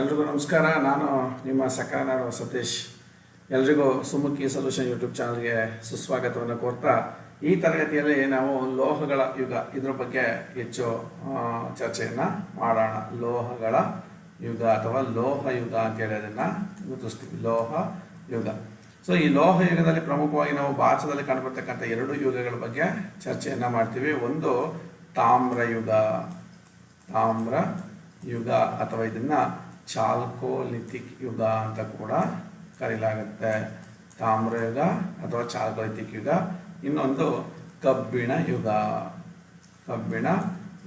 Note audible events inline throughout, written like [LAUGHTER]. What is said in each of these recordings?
ಎಲ್ರಿಗೂ ನಮಸ್ಕಾರ. ನಾನು ನಿಮ್ಮ ಸಕಾನಾಡು ಸತೀಶ್. ಎಲ್ರಿಗೂ ಸುಮುಖಿ ಸೊಲ್ಯೂಷನ್ ಯೂಟ್ಯೂಬ್ ಚಾನಲ್ಗೆ ಸುಸ್ವಾಗತವನ್ನು ಕೋರ್ತಾ, ಈ ತರಗತಿಯಲ್ಲಿ ನಾವು ಲೋಹಗಳ ಯುಗ, ಇದ್ರ ಬಗ್ಗೆ ಹೆಚ್ಚು ಚರ್ಚೆಯನ್ನು ಮಾಡೋಣ. ಲೋಹಗಳ ಯುಗ ಅಥವಾ ಲೋಹ ಯುಗ ಅಂತೇಳಿ ಅದನ್ನು ಗುರುತಿಸ್ತೀವಿ. ಲೋಹ ಯುಗ. ಸೊ ಈ ಲೋಹ ಯುಗದಲ್ಲಿ ಪ್ರಮುಖವಾಗಿ ನಾವು ಭಾರತದಲ್ಲಿ ಕಂಡುಬರ್ತಕ್ಕಂಥ ಎರಡು ಯುಗಗಳ ಬಗ್ಗೆ ಚರ್ಚೆಯನ್ನು ಮಾಡ್ತೀವಿ. ಒಂದು ತಾಮ್ರ ಯುಗ. ತಾಮ್ರ ಯುಗ ಅಥವಾ ಇದನ್ನ ಚಾಲ್ಕೋಲಿಥಿಕ್ ಯುಗ ಅಂತ ಕೂಡ ಕರೆಯಲಾಗುತ್ತೆ ತಾಮ್ರ ಯುಗ ಅಥವಾ ಚಾಲ್ಕೋಲಿಥಿಕ್ ಯುಗ. ಇನ್ನೊಂದು ಕಬ್ಬಿಣ ಯುಗ. ಕಬ್ಬಿಣ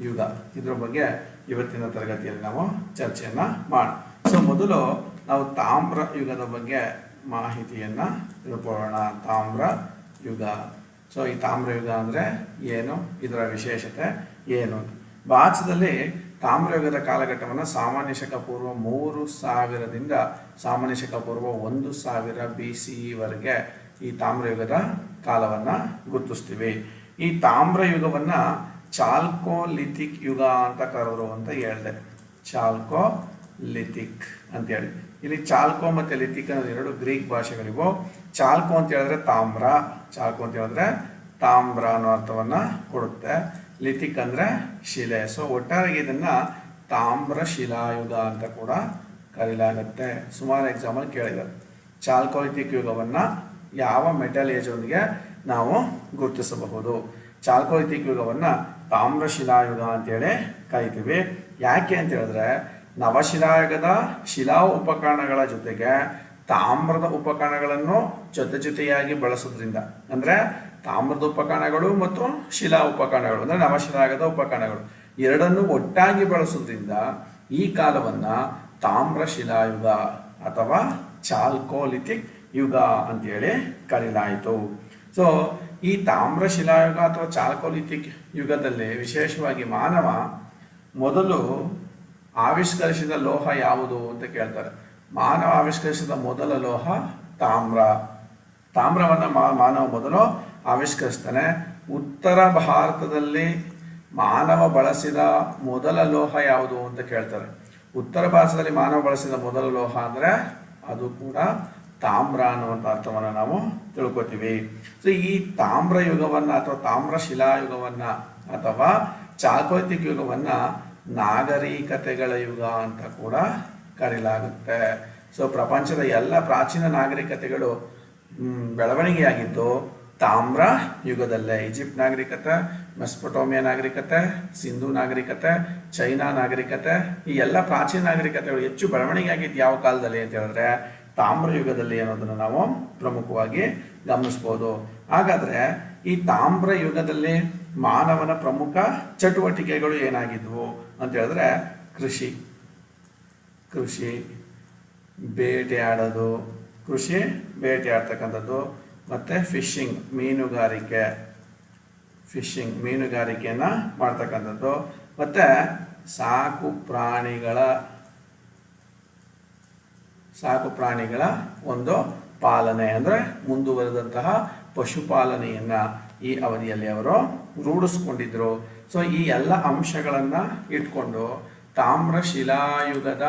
ಯುಗ. ಇದ್ರ ಬಗ್ಗೆ ಇವತ್ತಿನ ತರಗತಿಯಲ್ಲಿ ನಾವು ಚರ್ಚೆಯನ್ನು ಮಾಡೋಣ. ಸೊ, ಮೊದಲು ನಾವು ತಾಮ್ರ ಯುಗದ ಬಗ್ಗೆ ಮಾಹಿತಿಯನ್ನ ತಿಳ್ಕೊಳ್ಳೋಣ. ತಾಮ್ರ ಯುಗ. ಸೊ, ಈ ತಾಮ್ರ ಯುಗ ಅಂದ್ರೆ ಏನು? ಇದರ ವಿಶೇಷತೆ ಏನು ಭಾರತದಲ್ಲಿ ತಾಮ್ರಯುಗದ ಕಾಲಘಟ್ಟವನ್ನು ಸಾಮಾನ್ಯ ಶಕ ಪೂರ್ವ ಮೂರು ಸಾವಿರದಿಂದ ಸಾಮಾನ್ಯ ಶಕ ಪೂರ್ವ ಒಂದು ಸಾವಿರ ಬಿ ಸಿವರೆಗೆ ಈ ತಾಮ್ರಯುಗದ ಕಾಲವನ್ನು ಗುರುತಿಸ್ತೀವಿ. ಈ ತಾಮ್ರಯುಗವನ್ನ ಚಾಲ್ಕೋಲಿಥಿಕ್ ಯುಗ ಅಂತ ಕರೆದ್ರು ಅಂತ ಹೇಳಿದೆ. ಚಾಲ್ಕೋ ಲಿಥಿಕ್ ಅಂತೇಳಿ ಇಲ್ಲಿ ಚಾಲ್ಕೋ ಮತ್ತು ಲಿಥಿಕ್ ಅನ್ನೋದು ಎರಡು ಗ್ರೀಕ್ ಭಾಷೆಗಳಿವು. ಚಾಲ್ಕೋ ಅಂತ ಹೇಳಿದ್ರೆ ತಾಮ್ರ, ಚಾಲ್ಕೋ ಅಂತ ಹೇಳಿದ್ರೆ ತಾಮ್ರ ಅನ್ನೋ ಅರ್ಥವನ್ನ ಕೊಡುತ್ತೆ. ಲಿಥಿಕ್ ಅಂದ್ರೆ ಶಿಲೆ. ಸೊ ಒಟ್ಟಾರೆಗೆ ಇದನ್ನ ತಾಮ್ರ ಶಿಲಾಯುಗ ಅಂತ ಕೂಡ ಕರೀಲಾಗತ್ತೆ. ಸುಮಾರು ಎಕ್ಸಾಂಪಲ್ ಕೇಳಿದ್ದಾರೆ ಚಾಲ್ಕೋಲಿಥಿಕ್ ಯುಗವನ್ನ ಯಾವ ಮೆಟಲ್ ಏಜ್ ಒಂದಿಗೆ ನಾವು ಗುರುತಿಸಬಹುದು? ಚಾಲ್ಕೋಲಿಥಿಕ್ ಯುಗವನ್ನ ತಾಮ್ರ ಶಿಲಾಯುಗ ಅಂತೇಳಿ ಕರಿತೀವಿ. ಯಾಕೆ ಅಂತ ಹೇಳಿದ್ರೆ ನವಶಿಲಾಯುಗದ ಶಿಲಾ ಉಪಕರಣಗಳ ಜೊತೆಗೆ ತಾಮ್ರದ ಉಪಕರಣಗಳನ್ನು ಜೊತೆ ಜೊತೆಯಾಗಿ ಬಳಸೋದ್ರಿಂದ. ಅಂದ್ರೆ ತಾಮ್ರದ ಉಪಕರಣಗಳು ಮತ್ತು ಶಿಲಾ ಉಪಕರಣಗಳು, ಅಂದರೆ ನವಶಿಲಾಗದ ಉಪಕರಣಗಳು. ಎರಡನ್ನು ಒಟ್ಟಾಗಿ ಬಳಸೋದ್ರಿಂದ ಈ ಕಾಲವನ್ನ ತಾಮ್ರ ಶಿಲಾಯುಗ ಅಥವಾ ಚಾಲ್ಕೋಲಿಥಿಕ್ ಯುಗ ಅಂತೇಳಿ ಕರೆಯಲಾಯಿತು ಸೊ ಈ ತಾಮ್ರ ಶಿಲಾಯುಗ ಅಥವಾ ಚಾಲ್ಕೋಲಿಥಿಕ್ ಯುಗದಲ್ಲಿ ವಿಶೇಷವಾಗಿ ಮಾನವ ಮೊದಲು ಆವಿಷ್ಕರಿಸಿದ ಲೋಹ ಯಾವುದು ಅಂತ ಕೇಳ್ತಾರೆ. ಮಾನವ ಆವಿಷ್ಕರಿಸಿದ ಮೊದಲ ಲೋಹ ತಾಮ್ರ. ತಾಮ್ರವನ್ನು ಮಾನವ ಮೊದಲು ಆವಿಷ್ಕರಿಸ್ತಾನೆ. ಉತ್ತರ ಭಾರತದಲ್ಲಿ ಮಾನವ ಬಳಸಿದ ಮೊದಲ ಲೋಹ ಯಾವುದು ಅಂತ ಕೇಳ್ತಾರೆ. ಉತ್ತರ ಭಾರತದಲ್ಲಿ ಮಾನವ ಬಳಸಿದ ಮೊದಲ ಲೋಹ ಅಂದರೆ ಅದು ಕೂಡ ತಾಮ್ರ ಅನ್ನುವಂಥ ಅರ್ಥವನ್ನು ನಾವು ತಿಳ್ಕೊತೀವಿ. ಸೊ ಈ ತಾಮ್ರ ಯುಗವನ್ನು ಅಥವಾ ತಾಮ್ರ ಶಿಲಾಯುಗವನ್ನು ಅಥವಾ ಚಾಕೋತಿಕ ಯುಗವನ್ನು ನಾಗರಿಕತೆಗಳ ಯುಗ ಅಂತ ಕೂಡ ಕರೆಯಲಾಗುತ್ತೆ ಸೊ ಪ್ರಪಂಚದ ಎಲ್ಲ ಪ್ರಾಚೀನ ನಾಗರಿಕತೆಗಳು ಬೆಳವಣಿಗೆಯಾಗಿದ್ದು ತಾಮ್ರ, ಯುಗದಲ್ಲೇ ಈಜಿಪ್ಟ್ ನಾಗರಿಕತೆ, ಮೆಸ್ಪೊಟೋಮಿಯಾ ನಾಗರಿಕತೆ, ಸಿಂಧು ನಾಗರಿಕತೆ, ಚೈನಾ ನಾಗರಿಕತೆ, ಈ ಎಲ್ಲ ಪ್ರಾಚೀನ ನಾಗರಿಕತೆಗಳು ಹೆಚ್ಚು ಬೆಳವಣಿಗೆ ಆಗಿದ್ದು ಯಾವ ಕಾಲದಲ್ಲಿ ಅಂತ ಹೇಳಿದ್ರೆ ತಾಮ್ರ ಯುಗದಲ್ಲಿ ಅನ್ನೋದನ್ನು ನಾವು ಪ್ರಮುಖವಾಗಿ ಗಮನಿಸ್ಬೋದು. ಹಾಗಾದ್ರೆ ಈ ತಾಮ್ರ ಯುಗದಲ್ಲಿ ಮಾನವನ ಪ್ರಮುಖ ಚಟುವಟಿಕೆಗಳು ಏನಾಗಿದ್ವು ಅಂತ ಹೇಳಿದ್ರೆ ಕೃಷಿ. ಕೃಷಿ ಬೇಟೆ ಆಡೋದು ಕೃಷಿ ಬೇಟೆ ಆಡ್ತಕ್ಕಂಥದ್ದು ಮತ್ತು ಫಿಶಿಂಗ್ ಮೀನುಗಾರಿಕೆ ಫಿಶಿಂಗ್ ಮೀನುಗಾರಿಕೆಯನ್ನು ಮಾಡ್ತಕ್ಕಂಥದ್ದು. ಮತ್ತು ಸಾಕು ಪ್ರಾಣಿಗಳ ಸಾಕು ಪ್ರಾಣಿಗಳ ಒಂದು ಪಾಲನೆ ಅಂದರೆ ಮುಂದುವರೆದಂತಹ ಪಶುಪಾಲನೆಯನ್ನು ಈ ಅವಧಿಯಲ್ಲಿ ಅವರು ರೂಢಿಸ್ಕೊಂಡಿದ್ದರು ಸೊ ಈ ಎಲ್ಲ ಅಂಶಗಳನ್ನು ಇಟ್ಕೊಂಡು ತಾಮ್ರ ಶಿಲಾಯುಗದ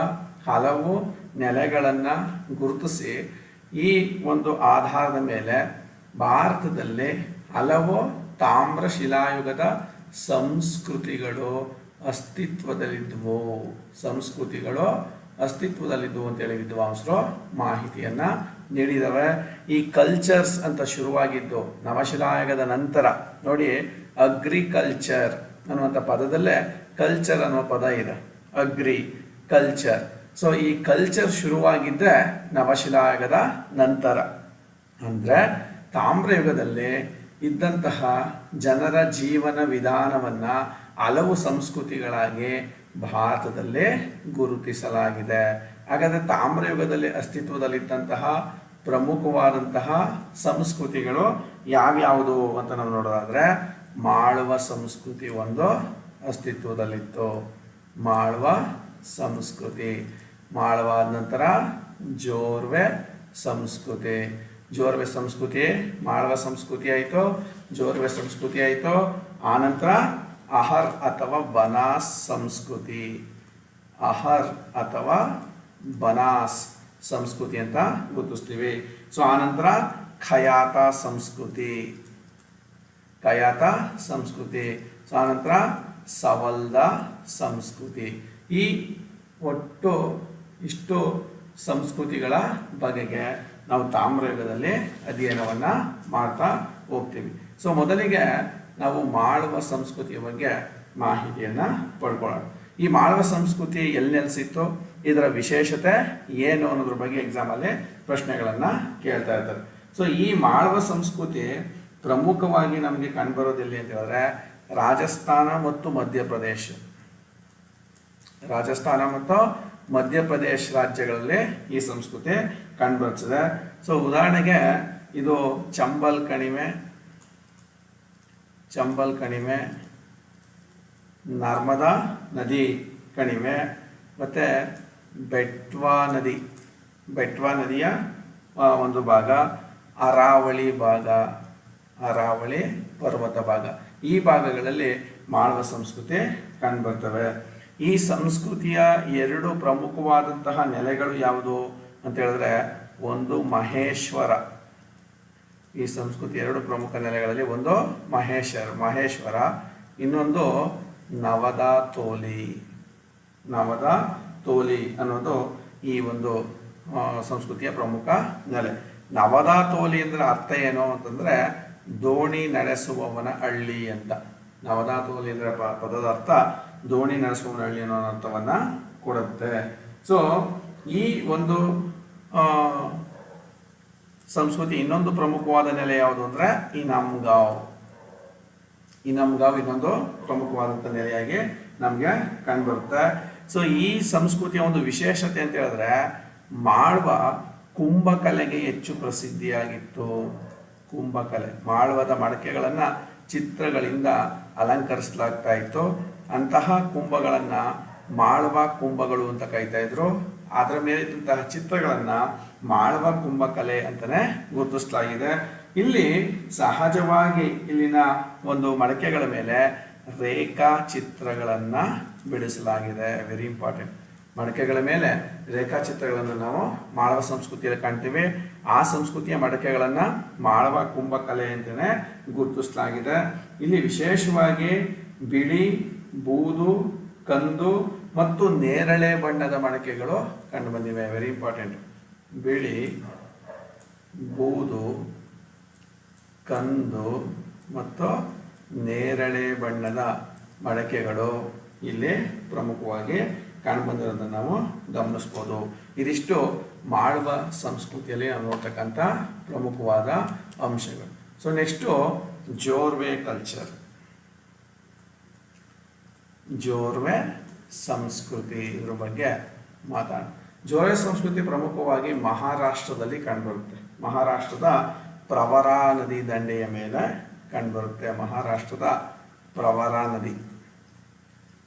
ಹಲವು ನೆಲೆಗಳನ್ನು ಗುರುತಿಸಿ ಈ ಒಂದು ಆಧಾರದ ಮೇಲೆ ಭಾರತದಲ್ಲಿ ಹಲವು ತಾಮ್ರ ಶಿಲಾಯುಗದ ಸಂಸ್ಕೃತಿಗಳು ಅಸ್ತಿತ್ವದಲ್ಲಿದ್ದವು ಸಂಸ್ಕೃತಿಗಳು ಅಸ್ತಿತ್ವದಲ್ಲಿದ್ದವು ಅಂತೇಳಿ ವಿದ್ವಾಂಸರು ಮಾಹಿತಿಯನ್ನ ನೀಡಿದ್ದಾರೆ ಈ ಕಲ್ಚರ್ಸ್ ಅಂತ ಶುರುವಾಗಿದ್ದು ನವಶಿಲಾಯುಗದ ನಂತರ. ನೋಡಿ ಅಗ್ರಿಕಲ್ಚರ್ ಅನ್ನುವಂಥ ಪದದಲ್ಲೇ ಕಲ್ಚರ್ ಅನ್ನುವ ಪದ ಇದೆ. ಅಗ್ರಿ ಕಲ್ಚರ್ ಸೊ ಈ ಕಲ್ಚರ್ ಶುರುವಾಗಿದ್ದೆ ನವಶಿಲಾಯುಗದ ನಂತರ. ಅಂದರೆ ತಾಮ್ರಯುಗದಲ್ಲಿ ಇದ್ದಂತಹ ಜನರ ಜೀವನ ವಿಧಾನವನ್ನು ಹಲವು ಸಂಸ್ಕೃತಿಗಳಾಗಿ ಭಾರತದಲ್ಲೇ ಗುರುತಿಸಲಾಗಿದೆ. ಹಾಗಾದರೆ ತಾಮ್ರಯುಗದಲ್ಲಿ ಅಸ್ತಿತ್ವದಲ್ಲಿದ್ದಂತಹ ಪ್ರಮುಖವಾದಂತಹ ಸಂಸ್ಕೃತಿಗಳು ಯಾವ್ಯಾವುದು ಅಂತ ನಾವು ನೋಡೋದಾದ್ರೆ ಮಾಳುವ ಸಂಸ್ಕೃತಿ ಒಂದು ಅಸ್ತಿತ್ವದಲ್ಲಿತ್ತು. ಮಾಳುವ ಸಂಸ್ಕೃತಿ. ಮಾಳವಾದ ನಂತರ ಜೋರ್ವೆ ಸಂಸ್ಕೃತಿ. ಜೋರ್ವೆ ಸಂಸ್ಕೃತಿ, ಮಾಳವ ಸಂಸ್ಕೃತಿ ಆಯಿತು? ಜೋರ್ವೆ ಸಂಸ್ಕೃತಿ ಆಯಿತು? ಆನಂತರ ಅಹರ್ ಅಥವಾ ಬನಾಸ್ ಸಂಸ್ಕೃತಿ. ಅಹರ್ ಅಥವಾ ಬನಾಸ್ ಸಂಸ್ಕೃತಿ ಅಂತ ಗುರುತಿಸ್ತೀವಿ. ಸೊ ಆನಂತರ ಖಯಾತ ಸಂಸ್ಕೃತಿ. ಖಯಾತ ಸಂಸ್ಕೃತಿ. ಸೊ ಆನಂತರ ಸವಲ್ದ ಸಂಸ್ಕೃತಿ. ಈ ಒಟ್ಟು ಇಷ್ಟು ಸಂಸ್ಕೃತಿಗಳ ಬಗೆಗೆ ನಾವು ತಾಮ್ರಯುಗದಲ್ಲಿ ಅಧ್ಯಯನವನ್ನು ಮಾಡ್ತಾ ಹೋಗ್ತೀವಿ. ಸೊ ಮೊದಲಿಗೆ ನಾವು ಮಾಳುವ ಸಂಸ್ಕೃತಿಯ ಬಗ್ಗೆ ಮಾಹಿತಿಯನ್ನು ಪಡ್ಕೊಳ್ಳೋಣ. ಈ ಮಾಳವ ಸಂಸ್ಕೃತಿ ಎಲ್ಲಿ ನೆಲೆಸಿತ್ತು, ಇದರ ವಿಶೇಷತೆ ಏನು ಅನ್ನೋದ್ರ ಬಗ್ಗೆ ಎಕ್ಸಾಮಲ್ಲಿ ಪ್ರಶ್ನೆಗಳನ್ನು ಕೇಳ್ತಾ ಇರ್ತಾರೆ. ಸೊ ಈ ಮಾಳವ ಸಂಸ್ಕೃತಿ ಪ್ರಮುಖವಾಗಿ ನಮಗೆ ಕಂಡುಬರೋದಿಲ್ಲ ಅಂತ ಹೇಳಿದ್ರೆ ರಾಜಸ್ಥಾನ ಮತ್ತು ಮಧ್ಯಪ್ರದೇಶ. ರಾಜಸ್ಥಾನ ಮತ್ತು ಮಧ್ಯಪ್ರದೇಶ ರಾಜ್ಯಗಳಲ್ಲಿ ಈ ಸಂಸ್ಕೃತಿ ಕಂಡುಬರ್ತದೆ ಸೊ ಉದಾಹರಣೆಗೆ ಇದು ಚಂಬಲ್ ಕಣಿವೆ ಚಂಬಲ್ ಕಣಿವೆ, ನರ್ಮದಾ ನದಿ ಕಣಿವೆ, ಮತ್ತು ಬೆಟ್ವಾ ನದಿ, ಬೆಟ್ವಾ ನದಿಯ ಒಂದು ಭಾಗ, ಅರಾವಳಿ ಭಾಗ, ಅರಾವಳಿ ಪರ್ವತ ಭಾಗ. ಈ ಭಾಗಗಳಲ್ಲಿ ಮಾಳವ ಸಂಸ್ಕೃತಿ ಕಂಡುಬರ್ತವೆ. ಈ ಸಂಸ್ಕೃತಿಯ ಎರಡು ಪ್ರಮುಖವಾದಂತಹ ನೆಲೆಗಳು ಯಾವುದು ಅಂತ ಹೇಳಿದ್ರೆ ಒಂದು ಮಹೇಶ್ವರ. ಈ ಸಂಸ್ಕೃತಿ ಎರಡು ಪ್ರಮುಖ ನೆಲೆಗಳಲ್ಲಿ ಒಂದು ಮಹೇಶ್ವರ ಮಹೇಶ್ವರ. ಇನ್ನೊಂದು ನವದ ತೋಲಿ. ನವದ ತೋಲಿ ಅನ್ನೋದು ಈ ಒಂದು ಸಂಸ್ಕೃತಿಯ ಪ್ರಮುಖ ನೆಲೆ. ನವದ ತೋಲಿ ಅಂದ್ರೆ ಅರ್ಥ ಏನು ಅಂತಂದ್ರೆ ದೋಣಿ ನಡೆಸುವವನ ಹಳ್ಳಿ ಅಂತ. ನವದ ತೋಲಿ ಅಂದರೆ ಪದದ ಅರ್ಥ ದೋಣಿ ನರಸಿಂಹನಹಳ್ಳಿ ಹಳ್ಳಿ ಅನ್ನೋ ಅರ್ಥವನ್ನ ಕೊಡುತ್ತೆ. ಸೊ ಈ ಒಂದು ಸಂಸ್ಕೃತಿ ಇನ್ನೊಂದು ಪ್ರಮುಖವಾದ ನೆಲೆ ಯಾವುದು ಅಂದ್ರೆ ಈ ನಮ್ಗಾವ್ ಇನ್ನೊಂದು ಪ್ರಮುಖವಾದಂಥ ನೆಲೆಯಾಗಿ ನಮಗೆ ಕಂಡುಬರುತ್ತೆ. ಸೊ ಈ ಸಂಸ್ಕೃತಿಯ ಒಂದು ವಿಶೇಷತೆ ಅಂತ ಹೇಳಿದ್ರೆ ಮಾಳ್ವ ಕುಂಭಕಲೆಗೆ ಹೆಚ್ಚು ಪ್ರಸಿದ್ಧಿಯಾಗಿತ್ತು. ಕುಂಭಕಲೆ, ಮಾಳ್ವದ ಮಡಕೆಗಳನ್ನು ಚಿತ್ರಗಳಿಂದ ಅಲಂಕರಿಸಲಾಗ್ತಾ ಇತ್ತು. ಅಂತಹ ಕುಂಭಗಳನ್ನ ಮಾಳವ ಕುಂಭಗಳು ಅಂತ ಕರಿತಾ ಇದ್ರು. ಅದರ ಮೇಲಿದ್ದಂತಹ ಚಿತ್ರಗಳನ್ನ ಮಾಳವ ಕುಂಭಕಲೆ ಅಂತಾನೆ ಗುರುತಿಸಲಾಗಿದೆ. ಇಲ್ಲಿ ಸಹಜವಾಗಿ ಇಲ್ಲಿನ ಒಂದು ಮಡಕೆಗಳ ಮೇಲೆ ರೇಖಾ ಚಿತ್ರಗಳನ್ನ ಬಿಡಿಸಲಾಗಿದೆ. ವೆರಿ ಇಂಪಾರ್ಟೆಂಟ್ ಮಡಕೆಗಳ ಮೇಲೆ ರೇಖಾಚಿತ್ರಗಳನ್ನು ನಾವು ಮಾಳವ ಸಂಸ್ಕೃತಿಯಲ್ಲಿ ಕಾಣ್ತೀವಿ. ಆ ಸಂಸ್ಕೃತಿಯ ಮಡಕೆಗಳನ್ನು ಮಾಳವ ಕುಂಭಕಲೆ ಅಂತಲೇ ಗುರುತಿಸಲಾಗಿದೆ. ಇಲ್ಲಿ ವಿಶೇಷವಾಗಿ ಬಿಳಿ ಬೂದು, ಕಂದು ಮತ್ತು ನೇರಳೆ ಬಣ್ಣದ ಮಡಕೆಗಳು ಕಂಡು ಬಂದಿವೆ ವೆರಿ ಇಂಪಾರ್ಟೆಂಟ್ ಬಿಳಿ, ಬೂದು, ಕಂದು ಮತ್ತು ನೇರಳೆ ಬಣ್ಣದ ಮಡಕೆಗಳು ಇಲ್ಲಿ ಪ್ರಮುಖವಾಗಿ ಕಾಣಬಂದಿರೋದನ್ನು ನಾವು ಗಮನಿಸ್ಬೋದು. ಇದಿಷ್ಟು ಮಾಳ್ವ ಸಂಸ್ಕೃತಿಯಲ್ಲಿ ನಾವು ನೋಡ್ತಕ್ಕಂಥ ಪ್ರಮುಖವಾದ ಅಂಶಗಳು. So next Jorwe culture Jorwe ಸಂಸ್ಕೃತಿ ಇದ್ರ ಬಗ್ಗೆ ಮಾತಾಡ. ಜೋರ್ವೆ ಸಂಸ್ಕೃತಿ ಪ್ರಮುಖವಾಗಿ ಮಹಾರಾಷ್ಟ್ರದಲ್ಲಿ ಕಂಡುಬರುತ್ತೆ. ಮಹಾರಾಷ್ಟ್ರದ ಪ್ರವರಾ ನದಿ ದಂಡೆಯ ಮೇಲೆ ಕಂಡುಬರುತ್ತೆ. ಮಹಾರಾಷ್ಟ್ರದ ಪ್ರವರಾ ನದಿ.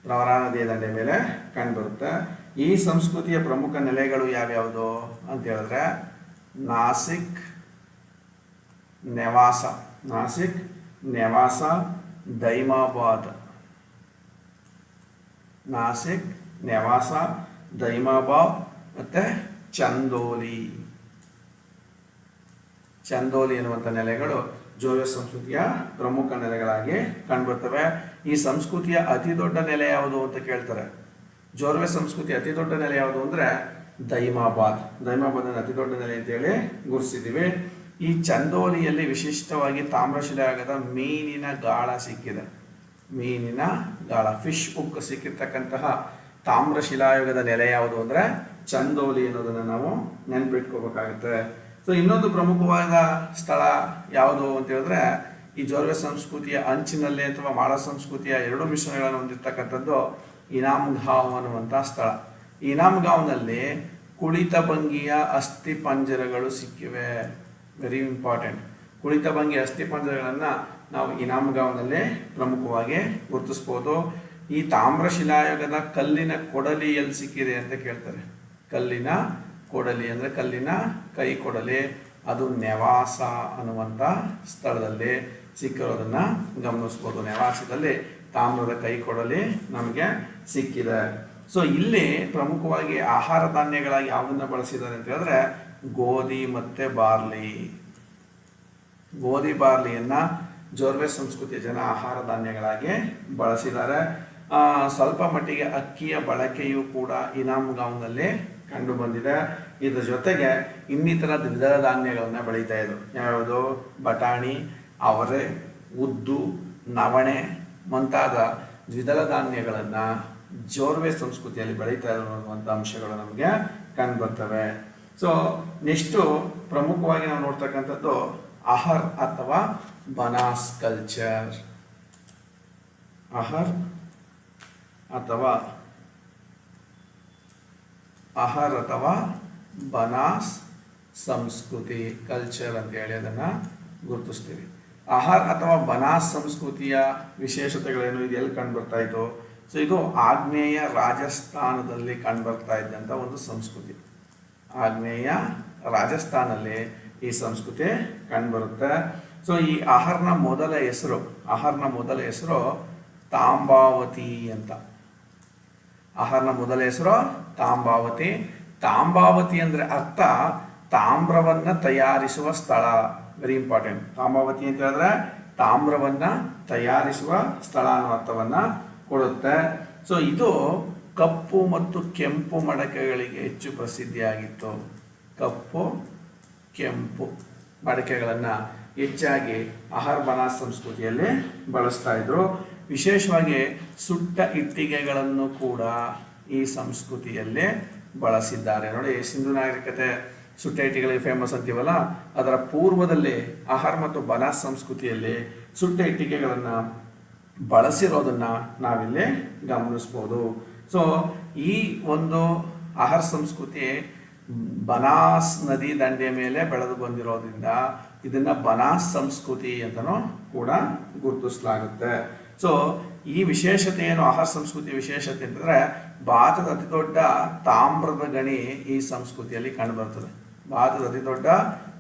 ಪ್ರವರಾ ನದಿಯ ದಂಡೆಯ ಮೇಲೆ ಕಂಡುಬರುತ್ತೆ. ಈ ಸಂಸ್ಕೃತಿಯ ಪ್ರಮುಖ ನೆಲೆಗಳು ಯಾವ್ಯಾವುದು ಅಂತ ಹೇಳಿದ್ರೆ, ನಾಸಿಕ್ ನೆವಾಸ. ನಾಸಿಕ್ ನೆವಾಸ, ದೈಮಾಬಾದ್. ನಾಸಿಕ್, ನೆವಾಸ ದೈಮಾಬಾದ್ ಮತ್ತು ಚಂದೋಲಿ. ಚಂದೋಲಿ ಎನ್ನುವಂಥ ನೆಲೆಗಳು ಜೋಯ ಸಂಸ್ಕೃತಿಯ ಪ್ರಮುಖ ನೆಲೆಗಳಾಗಿ ಕಂಡುಬರ್ತವೆ. ಈ ಸಂಸ್ಕೃತಿಯ ಅತಿ ದೊಡ್ಡ ನೆಲೆ ಯಾವುದು ಅಂತ ಕೇಳ್ತಾರೆ. ಜೋರ್ವೆ ಸಂಸ್ಕೃತಿ ಅತಿ ದೊಡ್ಡ ನೆಲೆ ಯಾವುದು ಅಂದ್ರೆ ದೈಮಾಬಾದ್. ದೈಮಾಬಾದ್ನ ಅತಿ ದೊಡ್ಡ ನೆಲೆ ಅಂತೇಳಿ ಗುರುತಿಸಿದ್ದೀವಿ. ಈ ಚಂದೋಲಿಯಲ್ಲಿ ವಿಶಿಷ್ಟವಾಗಿ ತಾಮ್ರಶಿಲೆ ಆಗದ ಮೀನಿನ ಗಾಳ ಸಿಕ್ಕಿದೆ. ಮೀನಿನ ಗಾಳ. ಫಿಶ್ ಉಕ್ ಸಿಕ್ಕಿರ್ತಕ್ಕಂತಹ ತಾಮ್ರ ಶಿಲಾಯುಗದ ನೆಲೆ ಯಾವುದು ಅಂದ್ರೆ ಚಂದೋಲಿ ಅನ್ನೋದನ್ನ ನಾವು ನೆನ್ಪಿಟ್ಕೋಬೇಕಾಗುತ್ತೆ. ಸೊ ಇನ್ನೊಂದು ಪ್ರಮುಖವಾದ ಸ್ಥಳ ಯಾವುದು ಅಂತ ಹೇಳಿದ್ರೆ ಈ ಜೋರ್ವೆ ಸಂಸ್ಕೃತಿಯ ಅಂಚಿನಲ್ಲಿ ಅಥವಾ ಮಾಳ ಸಂಸ್ಕೃತಿಯ ಎರಡು ಮಿಶ್ರಣಗಳನ್ನು ಹೊಂದಿರತಕ್ಕಂಥದ್ದು ಇನಾಮ್ಗಾಂವ್ ಅನ್ನುವಂಥ ಸ್ಥಳ. ಈ ಇನಾಮ್ಗಾಂವ್ನಲ್ಲಿ ಕುಳಿತ ಭಂಗಿಯ ಅಸ್ಥಿ ಪಂಜರಗಳು ಸಿಕ್ಕಿವೆ. ವೆರಿ ಇಂಪಾರ್ಟೆಂಟ್ ಕುಳಿತ ಭಂಗಿ ಅಸ್ಥಿ ಪಂಜರಗಳನ್ನು ನಾವು ಇನಾಮ್ಗಾಂವ್ನಲ್ಲಿ ಪ್ರಮುಖವಾಗಿ ಗುರುತಿಸ್ಬೋದು. ಈ ತಾಮ್ರಶಿಲಾಯುಗದ ಕಲ್ಲಿನ ಕೊಡಲಿ ಎಲ್ಲಿ ಸಿಕ್ಕಿದೆ ಅಂತ ಕೇಳ್ತಾರೆ. ಕಲ್ಲಿನ ಕೊಡಲಿ ಅಂದರೆ ಕಲ್ಲಿನ ಕೈ ಕೊಡಲಿ. ಅದು ನೆವಾಸ ಅನ್ನುವಂಥ ಸ್ಥಳದಲ್ಲಿ ಸಿಕ್ಕಿರೋದನ್ನ ಗಮನಿಸ್ಬೋದು. ನೆವಾಸದಲ್ಲಿ ತಾಮ್ರದ ಕೈ ಕೊಡಲಿ ನಮಗೆ ಸಿಕ್ಕಿದೆ. ಸೊ ಇಲ್ಲಿ ಪ್ರಮುಖವಾಗಿ ಆಹಾರ ಧಾನ್ಯಗಳಾಗಿ ಯಾವನ್ನ ಬಳಸಿದ್ದಾರೆ ಅಂತ ಹೇಳಿದ್ರೆ ಗೋಧಿ ಮತ್ತೆ ಬಾರ್ಲಿ. ಗೋಧಿ ಬಾರ್ಲಿಯನ್ನ ಜೋರ್ವೆ ಸಂಸ್ಕೃತಿಯ ಜನ ಆಹಾರ ಧಾನ್ಯಗಳಾಗಿ ಬಳಸಿದ್ದಾರೆ. ಸ್ವಲ್ಪ ಮಟ್ಟಿಗೆ ಅಕ್ಕಿಯ ಬಳಕೆಯೂ ಕೂಡ ಇನಾಮ್ಗಾಂವ್ನಲ್ಲಿ ಕಂಡು ಬಂದಿದೆ. ಇದ್ರ ಜೊತೆಗೆ ಇನ್ನಿತರ ದ್ವಿದಳ ಧಾನ್ಯಗಳನ್ನು ಬೆಳೀತಾ ಇದ್ರು. ಯಾವುದು ಬಟಾಣಿ, ಅವರೆ, ಉದ್ದು, ನವಣೆ ಮುಂತಾದ ದ್ವಿದಳ ಧಾನ್ಯಗಳನ್ನು ಜೋರ್ವೆ ಸಂಸ್ಕೃತಿಯಲ್ಲಿ ಬೆಳೀತಾ ಇದ್ರು ಅನ್ನುವಂಥ ಅಂಶಗಳು ನಮಗೆ ಕಂಡು ಬರ್ತವೆ. ಸೊ ನೆಕ್ಸ್ಟು ಪ್ರಮುಖವಾಗಿ ನಾವು ನೋಡ್ತಕ್ಕಂಥದ್ದು ಆಹಾರ ಅಥವಾ ಬನಾಸ್ ಕಲ್ಚರ್. ಅಹರ್ ಅಥವಾ ಅಹರ್ ಅಥವಾ ಬನಾಸ್ ಸಂಸ್ಕೃತಿ, ಕಲ್ಚರ್ ಅಂತ ಹೇಳಿ ಅದನ್ನು ಗುರುತಿಸ್ತೀವಿ. ಆಹಾರ್ ಅಥವಾ ಬನಾಸ್ ಸಂಸ್ಕೃತಿಯ ವಿಶೇಷತೆಗಳೇನು? ಇದು ಎಲ್ಲಿ ಕಂಡು ಬರ್ತಾ ಇತ್ತು? ಸೊ ಇದು ಆಗ್ನೇಯ ರಾಜಸ್ಥಾನದಲ್ಲಿ ಕಂಡು ಬರ್ತಾ ಇದ್ದಂಥ ಒಂದು ಸಂಸ್ಕೃತಿ. ಆಗ್ನೇಯ ರಾಜಸ್ಥಾನಲ್ಲಿ ಈ ಸಂಸ್ಕೃತಿ ಕಂಡುಬರುತ್ತೆ ಸೊ ಈ ಆಹಾರನ ಮೊದಲ ಹೆಸರು, ಆಹಾರನ ಮೊದಲ ಹೆಸರು ತಾಂಬಾವತಿ ಅಂತ. ಆಹಾರನ ಮೊದಲ ಹೆಸರು ತಾಂಬಾವತಿ. ತಾಂಬಾವತಿ ಅಂದ್ರೆ ಅರ್ಥ ತಾಮ್ರವನ್ನ ತಯಾರಿಸುವ ಸ್ಥಳ. ವೆರಿ ಇಂಪಾರ್ಟೆಂಟ್ ತಾಂಬಾವತಿ ಅಂತ ಹೇಳಿದ್ರೆ ತಾಮ್ರವನ್ನ ತಯಾರಿಸುವ ಸ್ಥಳ ಅನ್ನೋ ಅರ್ಥವನ್ನ ಕೊಡುತ್ತೆ. ಸೊ ಇದು ಕಪ್ಪು ಮತ್ತು ಕೆಂಪು ಮಡಕೆಗಳಿಗೆ ಹೆಚ್ಚು ಪ್ರಸಿದ್ಧಿಯಾಗಿತ್ತು. ಕಪ್ಪು, ಕೆಂಪು ಮಡಕೆಗಳನ್ನು. ಹೆಚ್ಚಾಗಿ ಆಹಾರ ಬನಾಸ್ ಸಂಸ್ಕೃತಿಯಲ್ಲಿ ಬಳಸ್ತಾ ಇದ್ರು. ವಿಶೇಷವಾಗಿ ಸುಟ್ಟ ಇಟ್ಟಿಗೆಗಳನ್ನು ಕೂಡ ಈ ಸಂಸ್ಕೃತಿಯಲ್ಲೇ ಬಳಸಿದ್ದಾರೆ. ನೋಡಿ, ಸಿಂಧು ನಾಗರಿಕತೆ ಸುಟ್ಟ ಇಟ್ಟಿಗೆಗಳಿಗೆ ಫೇಮಸ್ ಅಂತೀವಲ್ಲ, ಅದರ ಪೂರ್ವದಲ್ಲಿ ಆಹಾರ ಮತ್ತು ಬನಾಸ್ ಸಂಸ್ಕೃತಿಯಲ್ಲಿ ಸುಟ್ಟ ಇಟ್ಟಿಗೆಗಳನ್ನು ಬಳಸಿರೋದನ್ನ ನಾವಿಲ್ಲಿ ಗಮನಿಸ್ಬೋದು. ಸೊ ಈ ಒಂದು ಆಹಾರ ಸಂಸ್ಕೃತಿ ಬನಾಸ್ ನದಿ ದಂಡೆಯ ಮೇಲೆ ಬೆಳೆದು ಬಂದಿರೋದ್ರಿಂದ ಇದನ್ನ ಬನಾಸ್ ಸಂಸ್ಕೃತಿ ಅಂತಲೂ ಕೂಡ ಗುರುತಿಸಲಾಗುತ್ತೆ. ಸೊ ಈ ವಿಶೇಷತೆ ಏನು ಆಹಾರ ಸಂಸ್ಕೃತಿ ವಿಶೇಷತೆ ಅಂತಂದ್ರೆ, ಭಾರತದ ಅತಿ ದೊಡ್ಡ ತಾಮ್ರದ ಗಣಿ ಈ ಸಂಸ್ಕೃತಿಯಲ್ಲಿ ಕಂಡುಬರ್ತದೆ ಭಾರತದ ಅತಿ ದೊಡ್ಡ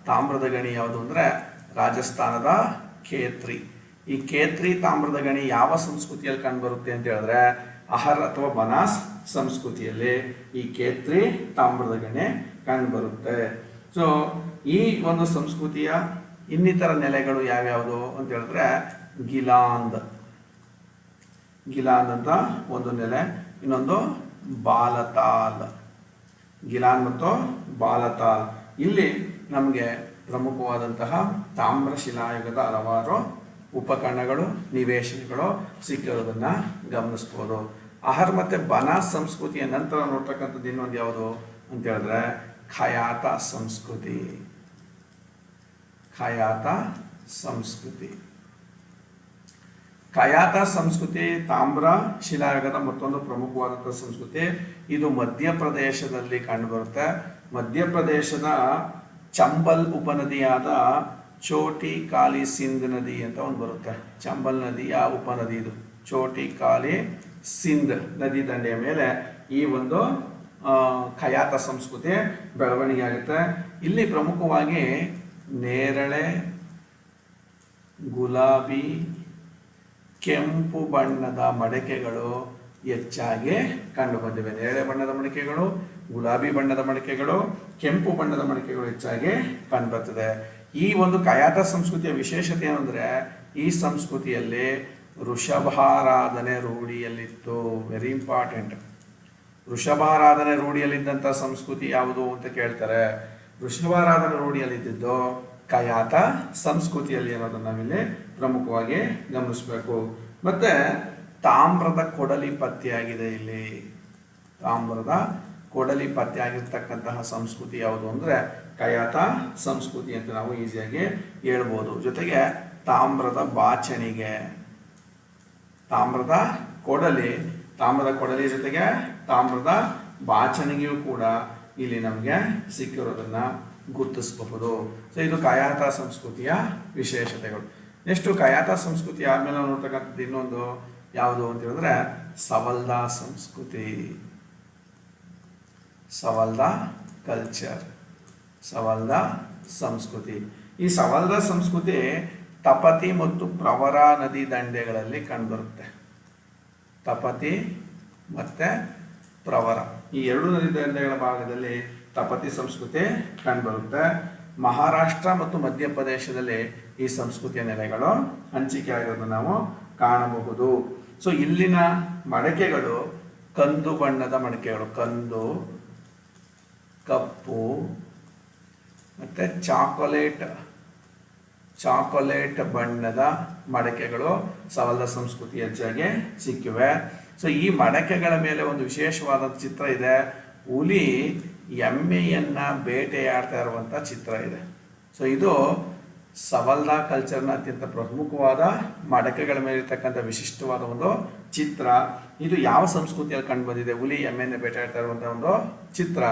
ತಾಮ್ರದ ಗಣಿ ಯಾವುದು ಅಂದ್ರೆ, ರಾಜಸ್ಥಾನದ ಖೇತ್ರಿ. ಈ ಖೇತ್ರಿ ತಾಮ್ರದ ಗಣಿ ಯಾವ ಸಂಸ್ಕೃತಿಯಲ್ಲಿ ಕಂಡುಬರುತ್ತೆ ಅಂತ ಹೇಳಿದ್ರೆ ಅಹರ್ ಅಥವಾ ಬನಾಸ್ ಸಂಸ್ಕೃತಿಯಲ್ಲಿ ಈ ಖೇತ್ರಿ ತಾಮ್ರದ ಗಣಿ ಕಂಡುಬರುತ್ತೆ ಸೊ ಈ ಒಂದು ಸಂಸ್ಕೃತಿಯ ಇನ್ನಿತರ ನೆಲೆಗಳು ಯಾವ್ಯಾವುದು ಅಂತ ಹೇಳಿದ್ರೆ ಗಿಲಾಂದ್. ಗಿಲಾಂದ್ ಅಂತ ಒಂದು ನೆಲೆ, ಇನ್ನೊಂದು ಬಾಲತಾಲ್. ಗಿಲಾನ್ ಮತ್ತು ಬಾಲತಾಲ್. ಇಲ್ಲಿ ನಮಗೆ ಪ್ರಮುಖವಾದಂತಹ ತಾಮ್ರ ಶಿಲಾಯುಗದ ಹಲವಾರು ಉಪಕರಣಗಳು, ನಿವೇಶನಗಳು ಸಿಕ್ಕಿರೋದನ್ನ ಗಮನಿಸ್ಬೋದು. ಆಹಾರ ಮತ್ತೆ ಬನಾಸ್ ಸಂಸ್ಕೃತಿಯ ನಂತರ ನೋಡ್ತಕ್ಕಂಥದ್ದು ಇನ್ನೊಂದು ಯಾವುದು ಅಂತ ಹೇಳಿದ್ರೆ ಖಯಾತ ಸಂಸ್ಕೃತಿ. ಖಯಾತ ಸಂಸ್ಕೃತಿ ಖಯಾತ ಸಂಸ್ಕೃತಿ ತಾಮ್ರ ಶಿಲಾಯುಗದ ಮತ್ತೊಂದು ಪ್ರಮುಖವಾದಂಥ ಸಂಸ್ಕೃತಿ. ಇದು ಮಧ್ಯಪ್ರದೇಶದಲ್ಲಿ ಕಂಡುಬರುತ್ತೆ. ಮಧ್ಯಪ್ರದೇಶದ ಚಂಬಲ್ ಉಪನದಿಯಾದ ಚೋಟಿ ಕಾಲಿ ಸಿಂಧ್ ನದಿ ಅಂತ ಒಂದು ಬರುತ್ತೆ. ಚಂಬಲ್ ನದಿಯ ಉಪನದಿ ಇದು. ಚೋಟಿ ಕಾಲಿ ಸಿಂಧ್ ನದಿ ದಂಡೆಯ ಮೇಲೆ ಈ ಒಂದು ಆ, ಖಯಾತ ಸಂಸ್ಕೃತಿ ಬೆಳವಣಿಗೆ ಆಗುತ್ತೆ. ಇಲ್ಲಿ ಪ್ರಮುಖವಾಗಿ ನೇರಳೆ, ಗುಲಾಬಿ, ಕೆಂಪು ಬಣ್ಣದ ಮಡಕೆಗಳು ಹೆಚ್ಚಾಗಿ ಕಂಡುಬಂದಿವೆ. ನೇರಳೆ ಬಣ್ಣದ ಮಡಿಕೆಗಳು, ಗುಲಾಬಿ ಬಣ್ಣದ ಮಡಿಕೆಗಳು, ಕೆಂಪು ಬಣ್ಣದ ಮಡಿಕೆಗಳು ಹೆಚ್ಚಾಗಿ ಕಂಡುಬರ್ತದೆ. ಈ ಒಂದು ಕಯಾತ ಸಂಸ್ಕೃತಿಯ ವಿಶೇಷತೆ ಏನಂದ್ರೆ, ಈ ಸಂಸ್ಕೃತಿಯಲ್ಲಿ ವೃಷಭಾರಾಧನೆ ರೂಢಿಯಲ್ಲಿತ್ತು. ವೆರಿ ಇಂಪಾರ್ಟೆಂಟ್ ವೃಷಭಾರಾಧನೆ ರೂಢಿಯಲ್ಲಿದ್ದಂಥ ಸಂಸ್ಕೃತಿ ಯಾವುದು ಅಂತ ಕೇಳ್ತಾರೆ. ವೃಷಭಾರಾಧನೆ ರೂಢಿಯಲ್ಲಿದ್ದು ಕಯಾತ, ಸಂಸ್ಕೃತಿಯಲ್ಲಿ ಅನ್ನೋದನ್ನ ನಾವಿಲ್ಲಿ ಪ್ರಮುಖವಾಗಿ ಗಮನಿಸಬೇಕು. ಮತ್ತೆ ತಾಮ್ರದ ಕೊಡಲಿ ಪತ್ತೆಯಾಗಿದೆ ಇಲ್ಲಿ. ತಾಮ್ರದ ಕೊಡಲಿ ಪತ್ತೆಯಾಗಿರ್ತಕ್ಕಂತಹ ಸಂಸ್ಕೃತಿ ಯಾವುದು ಅಂದ್ರೆ ಕಯಾತ, ಸಂಸ್ಕೃತಿ ಅಂತ ನಾವು ಈಸಿಯಾಗಿ ಹೇಳ್ಬೋದು. ಜೊತೆಗೆ ತಾಮ್ರದ ಬಾಚಣಿಗೆ. ತಾಮ್ರದ ಕೊಡಲಿ ತಾಮ್ರದ ಕೊಡಲಿ ಜೊತೆಗೆ ತಾಮ್ರದ ಬಾಚಣಿಗೆಯೂ ಕೂಡ ಇಲ್ಲಿ ನಮಗೆ ಸಿಕ್ಕಿರೋದನ್ನ ಗುರುತಿಸಬಹುದು. ಸೊ ಇದು ಕಾಯಾತ ಸಂಸ್ಕೃತಿಯ ವಿಶೇಷತೆಗಳು. ನೆಕ್ಸ್ಟು ಕಾಯಾತ ಸಂಸ್ಕೃತಿ ಆದಮೇಲೆ ನಾವು ನೋಡ್ತಕ್ಕಂಥದ್ದು ಇನ್ನೊಂದು ಯಾವುದು ಅಂತ ಹೇಳಿದ್ರೆ ಸವಲ್ದ ಸಂಸ್ಕೃತಿ. ಸವಲ್ದ ಕಲ್ಚರ್ ಸವಲ್ದ ಸಂಸ್ಕೃತಿ. ಈ ಸವಲ್ದ ಸಂಸ್ಕೃತಿ ತಪತಿ ಮತ್ತು ಪ್ರವರ ನದಿ ದಂಡೆಗಳಲ್ಲಿ ಕಂಡುಬರುತ್ತೆ. ತಪತಿ ಮತ್ತು ಪ್ರವರ. ಈ ಎರಡು ನದಿ ದಂಡೆಗಳ ಭಾಗದಲ್ಲಿ ತಪತಿ ಸಂಸ್ಕೃತಿ ಕಂಡುಬರುತ್ತೆ. ಮಹಾರಾಷ್ಟ್ರ ಮತ್ತು ಮಧ್ಯಪ್ರದೇಶದಲ್ಲಿ ಈ ಸಂಸ್ಕೃತಿಯ ನೆಲೆಗಳು ಹಂಚಿಕೆ ಆಗಿರೋದನ್ನು ನಾವು ಕಾಣಬಹುದು. ಸೊ ಇಲ್ಲಿನ ಮಡಕೆಗಳು ಕಂದು ಬಣ್ಣದ ಮಡಕೆಗಳು. ಕಂದು, ಕಪ್ಪು, ಮತ್ತು ಚಾಕೊಲೇಟ್ ಚಾಕೊಲೇಟ್ ಬಣ್ಣದ ಮಡಕೆಗಳು ಸವಲ್ದ ಸಂಸ್ಕೃತಿ ಹೆಚ್ಚಾಗಿ ಸಿಕ್ಕಿವೆ. ಸೊ ಈ ಮಡಕೆಗಳ ಮೇಲೆ ಒಂದು ವಿಶೇಷವಾದ ಚಿತ್ರ ಇದೆ. ಹುಲಿ ಎಮ್ಮೆಯನ್ನ ಬೇಟೆಯಾಡ್ತಾ ಇರುವಂಥ ಚಿತ್ರ ಇದೆ. ಸೊ ಇದು ಸವಲ್ದ ಕಲ್ಚರ್ನ ಅತ್ಯಂತ ಪ್ರಮುಖವಾದ ಮಡಕೆಗಳ ಮೇಲೆ ಇರ್ತಕ್ಕಂಥ ವಿಶಿಷ್ಟವಾದ ಒಂದು ಚಿತ್ರ. ಇದು ಯಾವ ಸಂಸ್ಕೃತಿಯಲ್ಲಿ ಕಂಡು ಬಂದಿದೆ ಹುಲಿ ಎಮ್ಮೆಯನ್ನು ಬೇಟೆಯಾಡ್ತಾ ಇರುವಂಥ ಒಂದು ಚಿತ್ರ